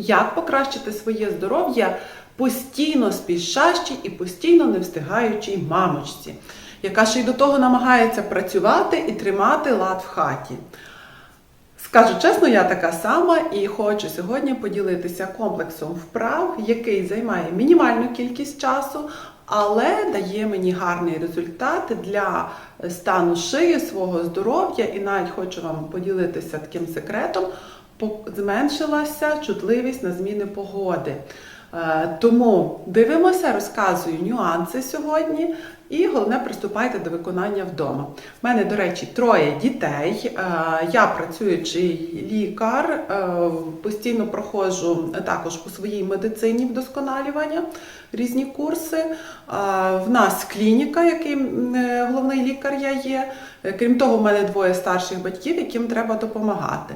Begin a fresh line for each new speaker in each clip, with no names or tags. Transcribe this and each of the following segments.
Як покращити своє здоров'я постійно спішащій і постійно не встигаючій мамочці, яка ще й до того намагається працювати і тримати лад в хаті. Скажу чесно, я така сама і хочу сьогодні поділитися комплексом вправ, який займає мінімальну кількість часу, але дає мені гарний результат для стану шиї, свого здоров'я. І навіть хочу вам поділитися таким секретом. Зменшилася чутливість на зміни погоди. Е, Тому дивимося, розказую нюанси сьогодні, і головне приступайте до виконання вдома. У мене, до речі, троє дітей. Е, Я працюючий лікар, е, постійно проходжу також по своїй медицині вдосконалювання різні курси. В нас клініка, який м, е, головний лікар я є. Крім того, в мене двоє старших батьків, яким треба допомагати.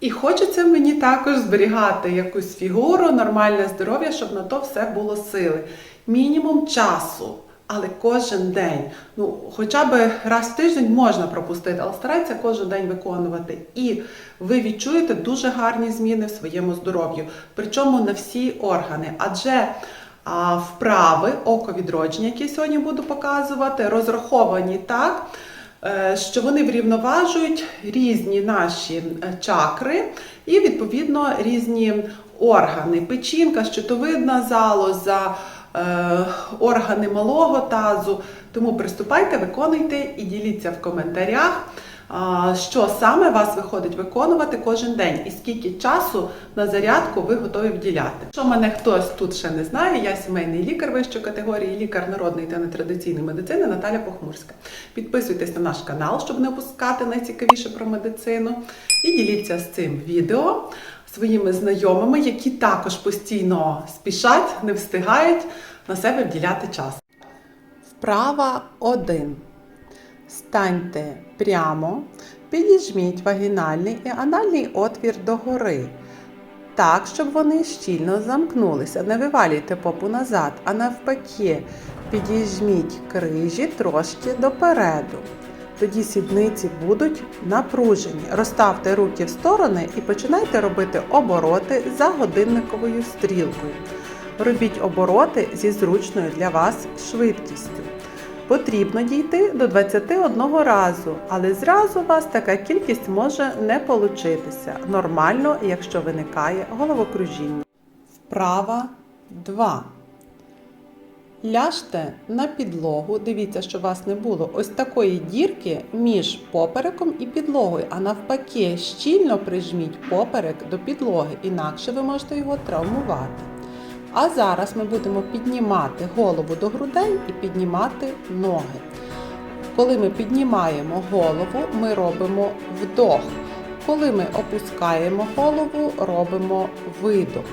І хочеться мені також зберігати якусь фігуру, нормальне здоров'я, щоб на то все було сили. Мінімум часу, але кожен день. Ну, хоча б раз в тиждень можна пропустити, але старайтеся кожен день виконувати. І ви відчуєте дуже гарні зміни в своєму здоров'ю, причому на всі органи. Адже а, вправи оковідродження, які сьогодні буду показувати, розраховані так що вони врівноважують різні наші е, чакри і, відповідно, різні органи. Печінка, щитовидна залоза, е, органи малого тазу. Тому приступайте, виконуйте і діліться в коментарях. Що саме вас виходить виконувати кожен день, і скільки часу на зарядку ви готові вділяти? Якщо мене хтось тут ще не знає, я сімейний лікар вищої категорії, лікар народної та нетрадиційної медицини Наталя Похмурська. Підписуйтесь на наш канал, щоб не опускати найцікавіше про медицину. І діліться з цим відео своїми знайомими, які також постійно спішать, не встигають на себе вділяти час. Вправа 1. Станьте прямо, підіжміть вагінальний і анальний отвір догори. Так, щоб вони щільно замкнулися. Не вивалюйте попу назад, а навпаки, підіжміть крижі трошки допереду. Тоді сідниці будуть напружені. Розставте руки в сторони і починайте робити обороти за годинниковою стрілкою. Робіть обороти зі зручною для вас швидкістю. Потрібно дійти до 21 разу, але зразу у вас така кількість може не получитися. Нормально, якщо виникає головокружіння. Вправа 2. Ляжте на підлогу. Дивіться, щоб у вас не було ось такої дірки між попереком і підлогою, а навпаки, щільно прижміть поперек до підлоги, інакше ви можете його травмувати. А зараз ми будемо піднімати голову до грудей і піднімати ноги. Коли ми піднімаємо голову, ми робимо вдох. Коли ми опускаємо голову, робимо видох.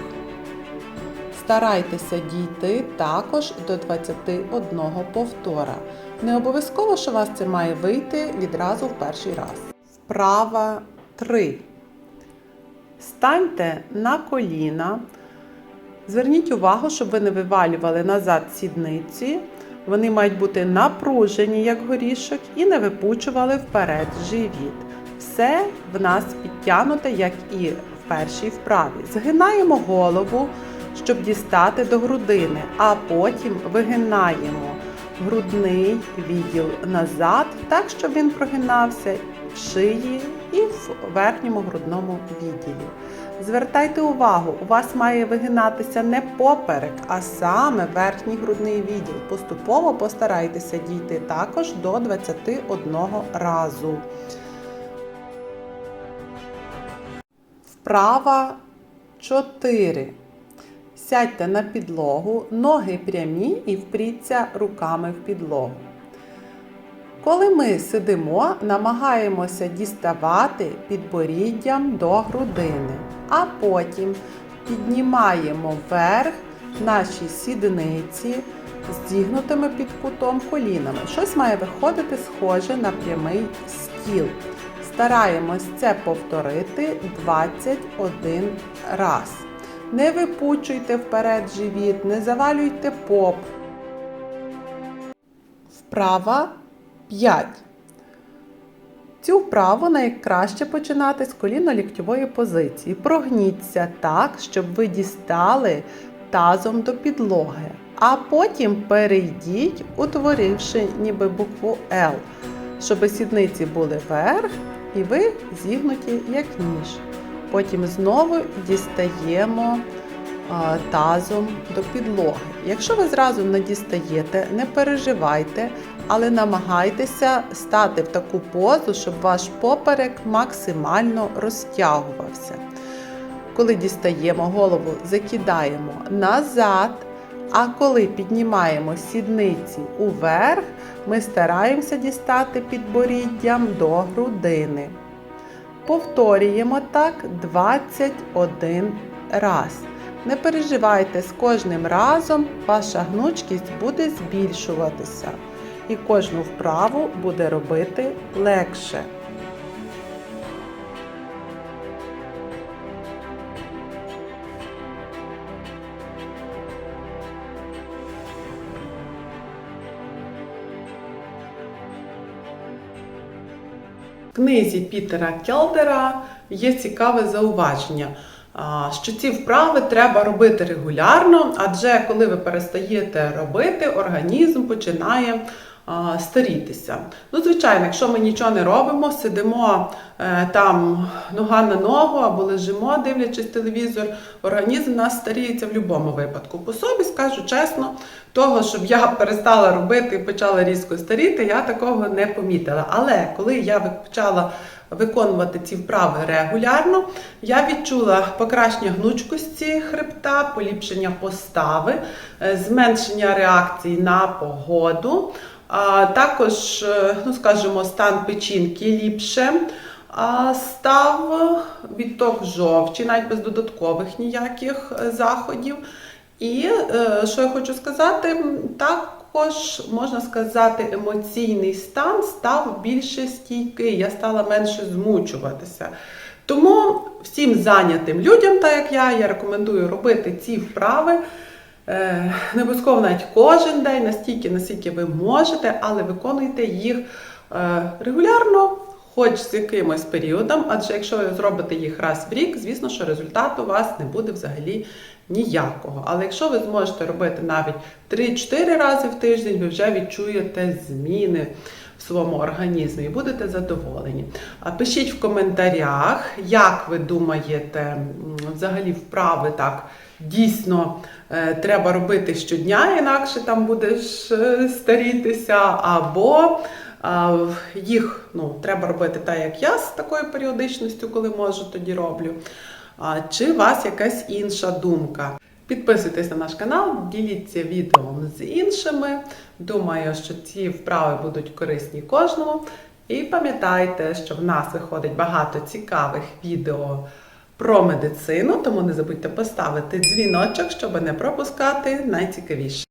Старайтеся дійти також до 21 повтора. Не обов'язково, що у вас це має вийти відразу в перший раз. Вправа 3. Станьте на коліна. Зверніть увагу, щоб ви не вивалювали назад сідниці. Вони мають бути напружені, як горішок, і не випучували вперед живіт. Все в нас підтягнуте, як і в першій вправі. Згинаємо голову, щоб дістати до грудини, а потім вигинаємо грудний відділ назад, так, щоб він прогинався шиї і в верхньому грудному відділі. Звертайте увагу, у вас має вигинатися не поперек, а саме верхній грудний відділ. Поступово постарайтеся дійти також до 21 разу. Вправа 4. Сядьте на підлогу, ноги прямі і впріться руками в підлогу. Коли ми сидимо, намагаємося діставати підборіддям до грудини, а потім піднімаємо вверх наші сідниці зігнутими під кутом колінами. Щось має виходити схоже на прямий стіл. Стараємось це повторити 21 раз. Не випучуйте вперед живіт, не завалюйте поп. Вправа 5. Цю вправу найкраще починати з коліно-ліктьової позиції. Прогніться так, щоб ви дістали тазом до підлоги, а потім перейдіть, утворивши ніби букву L, щоб сідниці були вверх і ви зігнуті як ніж. Потім знову дістаємо а, тазом до підлоги. Якщо ви зразу не дістаєте, не переживайте, але намагайтеся стати в таку позу, щоб ваш поперек максимально розтягувався. Коли дістаємо голову, закидаємо назад. А коли піднімаємо сідниці уверх, ми стараємося дістати підборіддям до грудини. Повторюємо так 21 раз. Не переживайте, з кожним разом ваша гнучкість буде збільшуватися, і кожну вправу буде робити легше. В книзі Пітера Келдера є цікаве зауваження, що ці вправи треба робити регулярно, адже коли ви перестаєте робити, організм починає старітися. Ну, звичайно, якщо ми нічого не робимо, сидимо е, там нога на ногу або лежимо, дивлячись телевізор, організм нас старіється в будь-якому випадку. По собі скажу чесно, того, щоб я перестала робити і почала різко старіти, я такого не помітила. Але коли я почала виконувати ці вправи регулярно, я відчула покращення гнучкості хребта, поліпшення постави, е, зменшення реакції на погоду. А також, е, ну скажімо, стан печінки ліпше став відток жовчі, навіть без додаткових ніяких е, заходів. І е, що я хочу сказати, також можна сказати, емоційний стан став більше стійкий. Я стала менше змучуватися. Тому всім зайнятим людям, так як я, я рекомендую робити ці вправи. Е, Не обов'язково навіть кожен день, настільки, наскільки ви можете, але виконуйте їх е, регулярно, хоч з якимось періодом, адже якщо ви зробите їх раз в рік, звісно, що результату у вас не буде взагалі ніякого. Але якщо ви зможете робити навіть 3-4 рази в тиждень, ви вже відчуєте зміни в своєму організмі і будете задоволені. Пишіть в коментарях, як ви думаєте, взагалі вправи так дійсно треба робити щодня, інакше там будеш е, старітися, або їх ну, треба робити так, як я з такою періодичністю, коли можу, тоді роблю. Чи у вас якась інша думка? Підписуйтесь на наш канал, діліться відео з іншими. Думаю, що ці вправи будуть корисні кожному. І пам'ятайте, що в нас виходить багато цікавих відео про медицину, тому не забудьте поставити дзвіночок, щоб не пропускати найцікавіше.